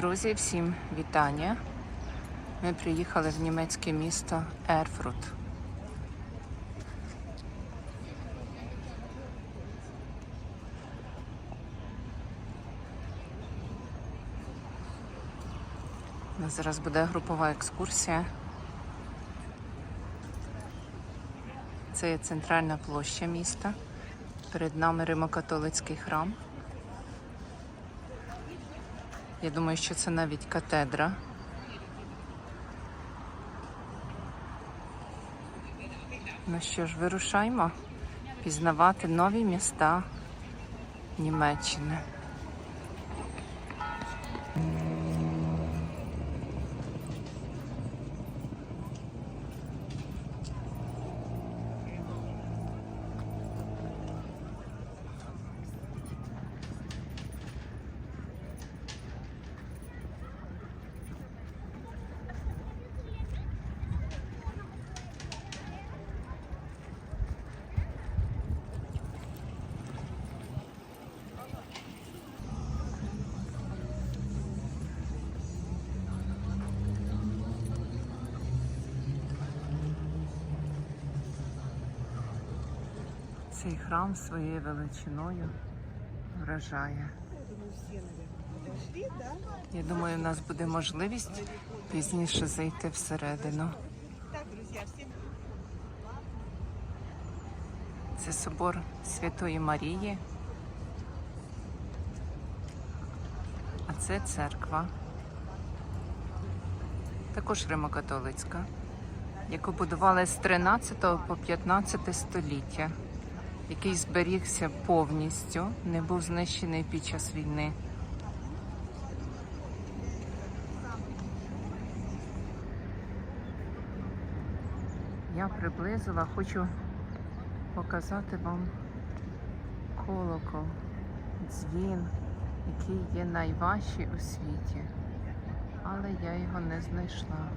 Друзі, всім вітання. Ми приїхали в німецьке місто Ерфрут. Зараз буде групова екскурсія. Це є центральна площа міста. Перед нами Римо-католицький храм. Я думаю, що це навіть катедра. Ну що ж, вирушаємо пізнавати нові міста Німеччини. Цей храм своєю величиною вражає. Я думаю, у нас буде можливість пізніше зайти всередину. Це собор Святої Марії. А це церква. Також Римокатолицька, яку будували з 13 по 15 століття, який зберігся повністю, не був знищений під час війни. Я приблизила, хочу показати вам колокол, дзвін, який є найважчий у світі, але я його не знайшла.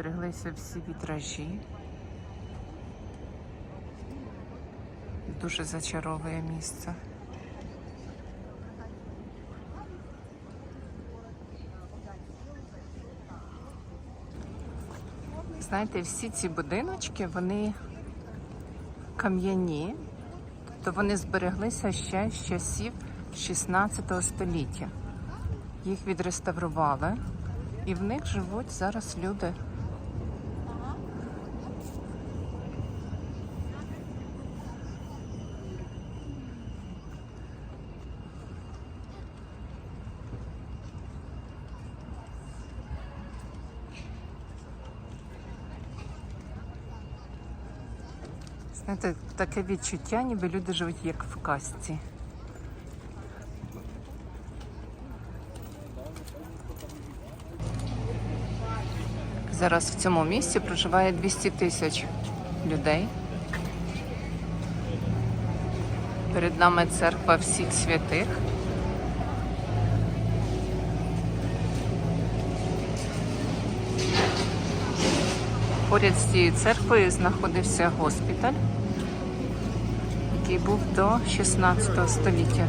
Збереглися всі вітражі. Дуже зачаровує місце. Знаєте, всі ці будиночки, вони кам'яні, тобто вони збереглися ще з часів 16 століття. Їх відреставрували, і в них живуть зараз люди. Знаєте, таке відчуття, ніби люди живуть як в казці. Зараз в цьому місці проживає 200 тисяч людей. Перед нами церква всіх святих. Поряд з цією церквою знаходився госпіталь, який був до 16 століття.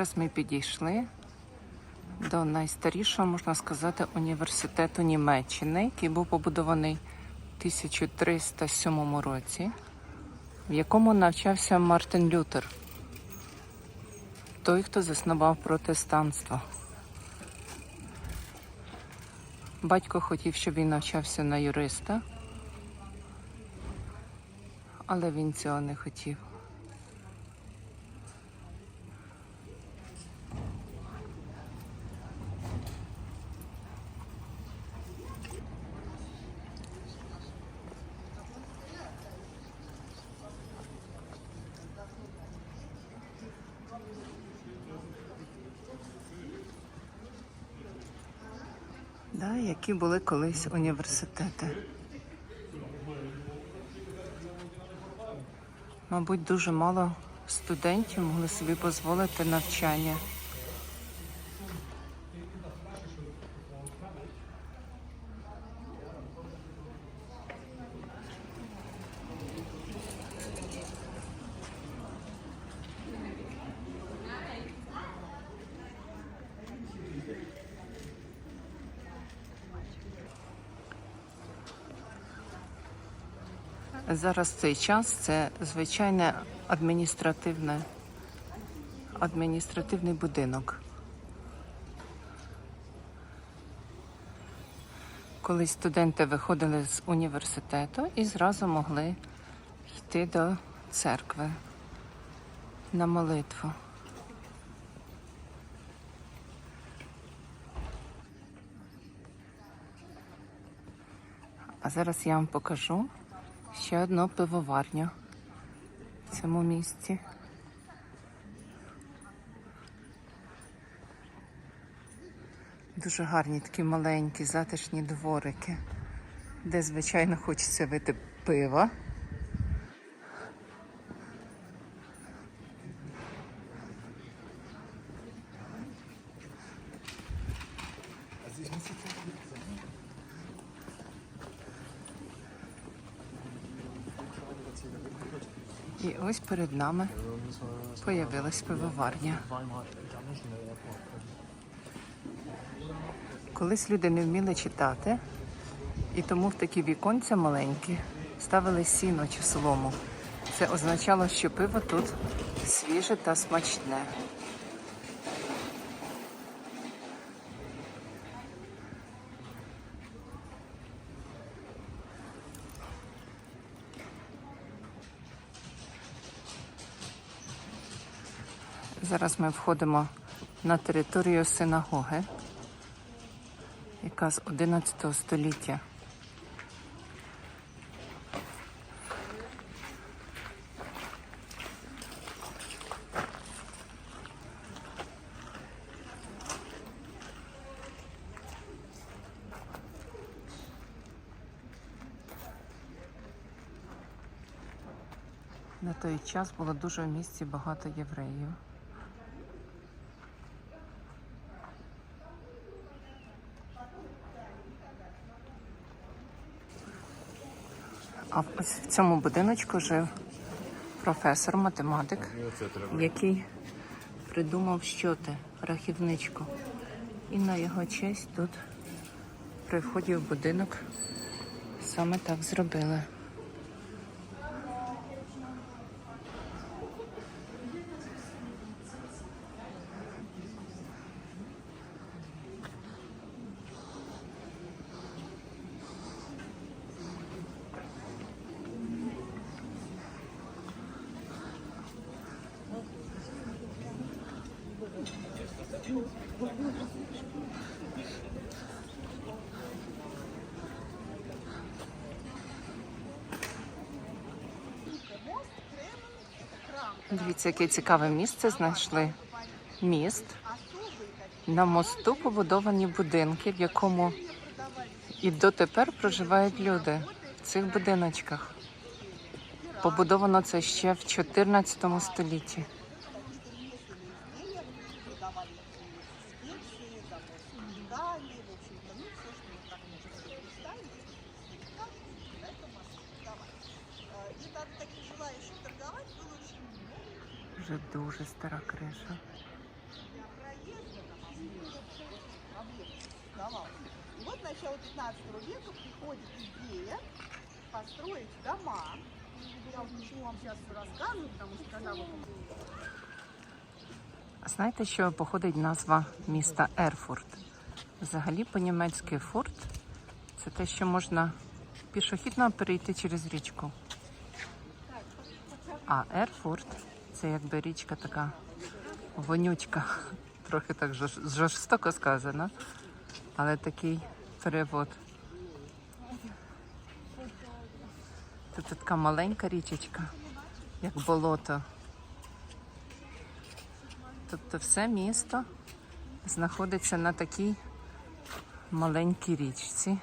Зараз ми підійшли до найстарішого, можна сказати, університету Німеччини, який був побудований у 1307 році, в якому навчався Мартин Лютер, той, хто заснував протестанство. Батько хотів, щоб він навчався на юриста, але він цього не хотів. Які були колись університети. Мабуть, дуже мало студентів могли собі дозволити навчання. Зараз цей час це звичайне адміністративне, адміністративний будинок. Колись студенти виходили з університету і зразу могли йти до церкви на молитву. А зараз я вам покажу ще одна пивоварня в цьому місці. Дуже гарні такі маленькі, затишні дворики, де, звичайно, хочеться вити пива. І ось перед нами появилась пивоварня. Колись люди не вміли читати, і тому в такі віконця маленькі ставили сіно чи солому. Це означало, що пиво тут свіже та смачне. Зараз ми входимо на територію синагоги, яка з 11 століття. На той час було дуже в місті багато євреїв. А ось в цьому будиночку жив професор, математик, який придумав щоти, рахівничку. І на його честь тут при вході в будинок саме так зробили. Дивіться, яке цікаве місце знайшли. Міст. На мосту побудовані будинки, в якому і дотепер проживають люди в цих будиночках. Побудовано це ще в 14 столітті. Почему вам сейчас все рассказываю, потому что когда вот знаєте, що походить назва міста Ерфурт? Взагалі по-німецьки фурт це те, що можна пішохідно перейти через річку. А Ерфурт це якби річка така вонючка. Трохи так жорстоко сказано, але такий перевод. Тут така маленька річечка, як болото. Тобто все місто знаходиться на такій маленькій річці.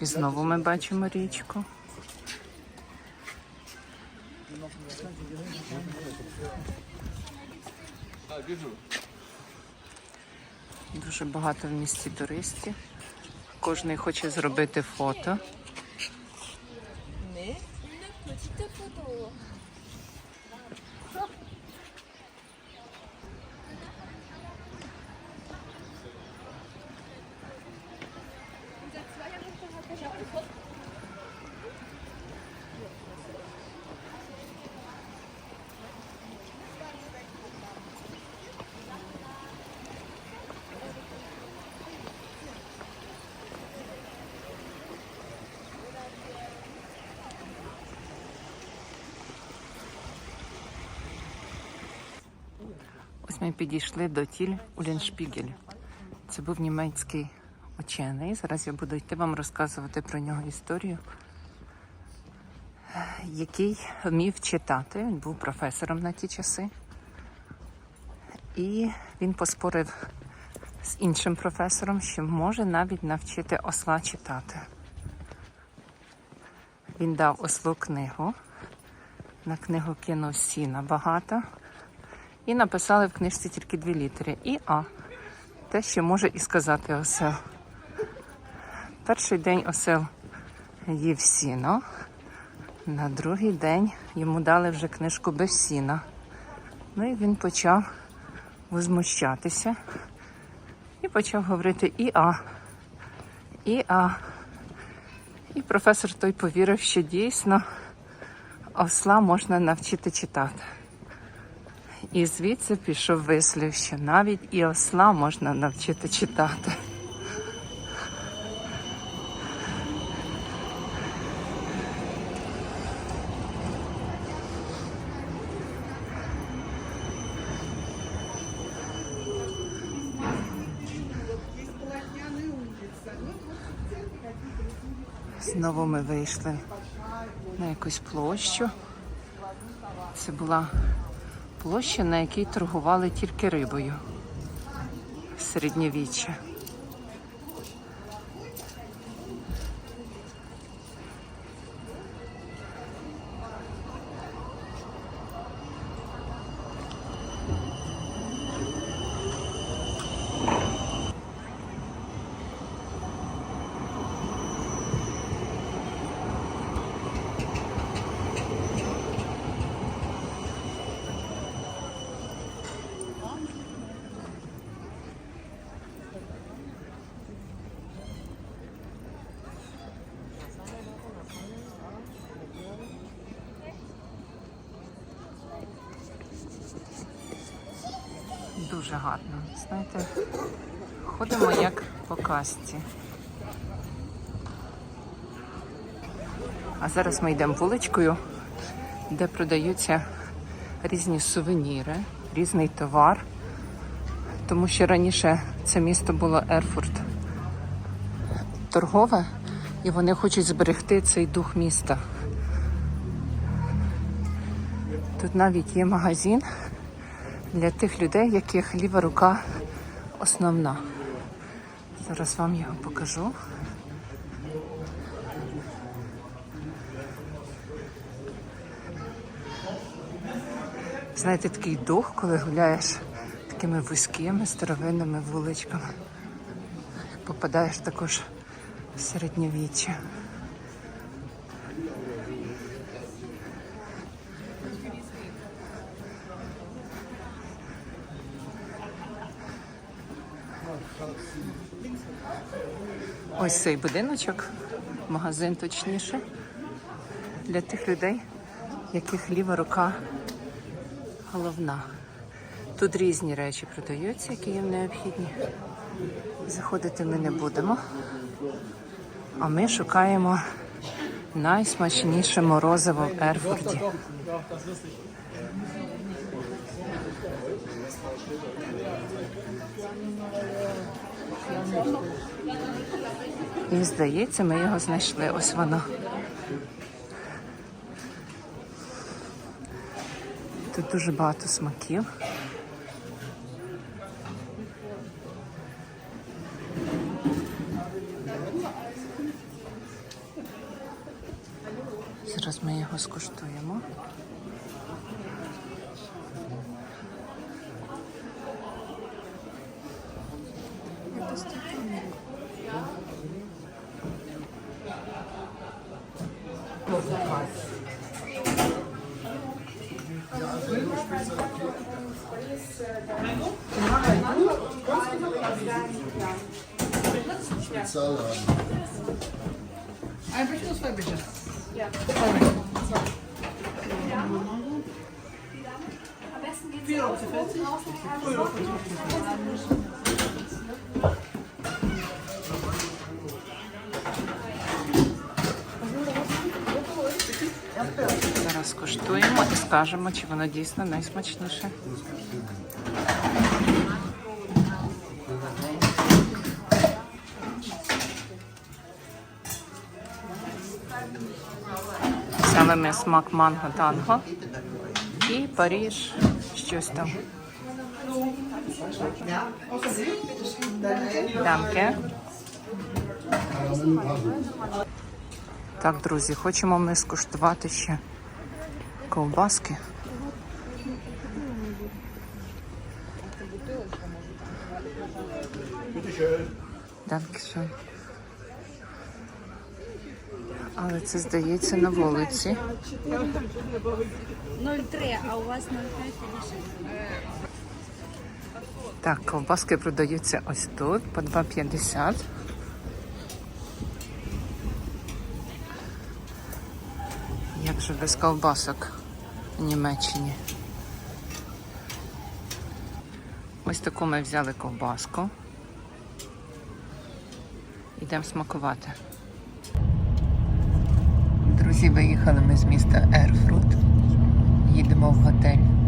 І знову ми бачимо річку. Дуже багато в місті туристів. Кожен хоче зробити фото. Ось ми підійшли до тіль Уліншпігель. Це був німецький учений. Зараз я буду йти вам розказувати про нього історію, який вмів читати. Він був професором на ті часи. І він поспорив з іншим професором, що може навіть навчити осла читати. Він дав ослу книгу. На книгу кинув сіна багато. І написали в книжці тільки дві літери І А. Те, що може і сказати осел. Перший день осел їв сіно. На другий день йому дали вже книжку без сіна. Ну і він почав возмущатися і почав говорити І А. І А. І професор той повірив, що дійсно осла можна навчити читати. І звідси пішов вислів, що навіть і осла можна навчити читати. Знову ми вийшли на якусь площу. Це була площа, на якій торгували тільки рибою. Середньовіччя. Дуже гарно. Знаєте, ходимо як по казці. А зараз ми йдемо вуличкою, де продаються різні сувеніри, різний товар. Тому що раніше це місто було Ерфурт торгове, і вони хочуть зберегти цей дух міста. Тут навіть є магазин для тих людей, яких ліва рука основна. Зараз вам його покажу. Знаєте, такий дух, коли гуляєш такими вузькими старовинними вуличками. Попадаєш також в середньовіччя. Ось цей будиночок, магазин точніше, для тих людей, яких ліва рука головна. Тут різні речі продаються, які їм необхідні. Заходити ми не будемо. А ми шукаємо найсмачніше морозиво в Ерфурті. І здається, ми його знайшли. Ось воно. Тут дуже багато смаків. Зараз ми його скуштуємо. Spezialladen. Ein Becher, zwei Becher. Ja. Am besten geht es 4,40 Euro. Скажемо, чи воно дійсно найсмачніше. Взяли ми смак манго танго і Паріж щось там. Дамке. Так, друзі, хочемо ми скуштувати ще ковбаски. Данкішон. Але це здається на вулиці. 0,3, а у вас 0,5. Так, ковбаски продаються ось тут по 2,50. Як же без ковбасок в Німеччині? Ось таку ми взяли ковбаску. Йдемо смакувати. Друзі, виїхали ми з міста Ерфрут. Їдемо в готель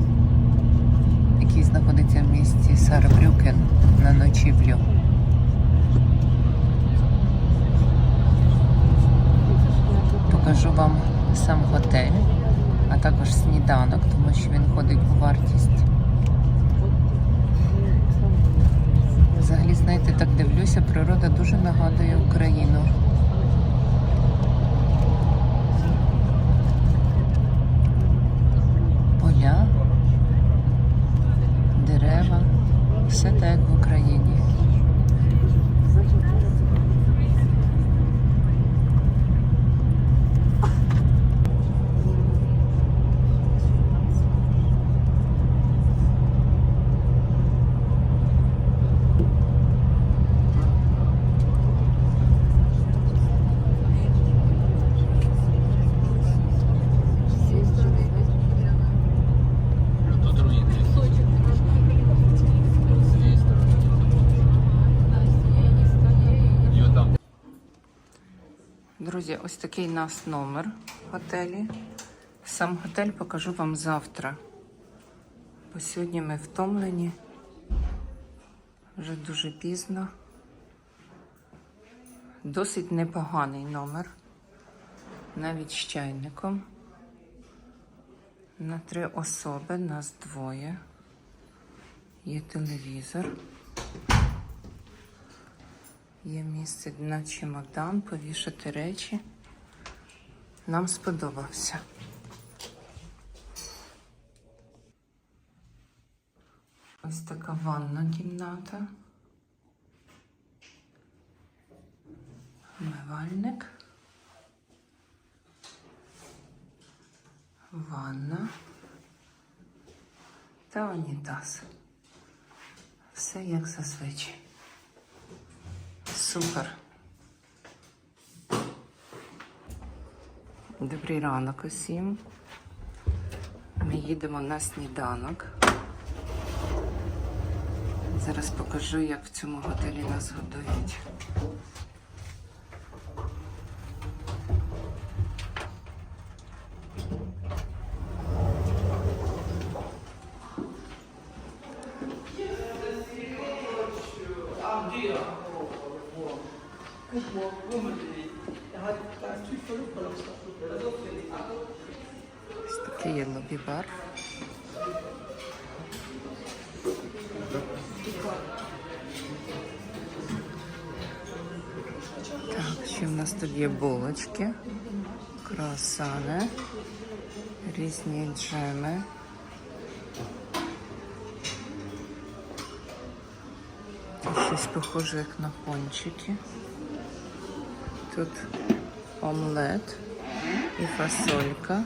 який знаходиться в місті Сарбрюкен на ночівлю. Покажу вам сам готель, а також сніданок, тому що він ходить у вартість. Взагалі, знаєте, так дивлюся, природа дуже нагадує Україну. Поля, дерева, все так як в Україні. Друзі, ось такий нас номер в готелі. Сам готель покажу вам завтра. Бо сьогодні ми втомлені. Вже дуже пізно. Досить непоганий номер. Навіть з чайником. На три особи, нас двоє. Є телевізор. Є місце на чемодан, повішати речі. Нам сподобався. Ось така ванна кімната. Умивальник. Ванна та унітаз. Все як зазвичай. Супер. Добрий ранок усім. Ми їдемо на сніданок. Зараз покажу, як в цьому готелі нас годують. Ось такий лобі-бар. Так, ще в нас тут є булочки, круасани, різні джеми. Щось похоже як на пончики. Тут омлет і фасолька.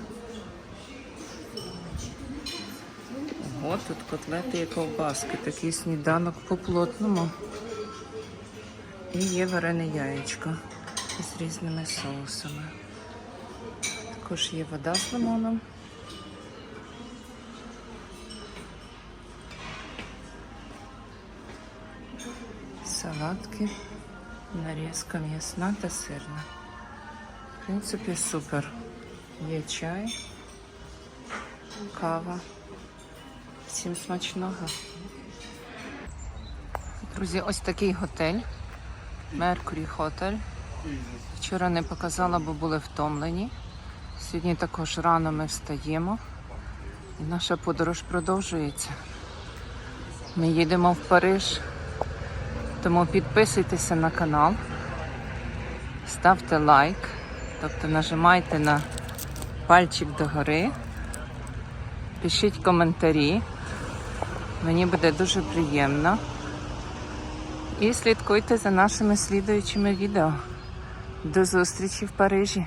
Ого, тут котлети і ковбаски. Такий сніданок по плотному. І є варене яєчко з різними соусами. Також є вода з лимоном. Салатки, нарізка м'ясна та сирна. В принципі, супер. Є чай, кава. Всім смачного. Друзі, ось такий готель. Меркурі Хотель. Вчора не показала, бо були втомлені. Сьогодні також рано ми встаємо. І наша подорож продовжується. Ми їдемо в Париж. Тому підписуйтеся на канал, ставте лайк, тобто нажимайте на пальчик догори, пишіть коментарі. Мені буде дуже приємно. І слідкуйте за нашими слідуючими відео. До зустрічі в Парижі!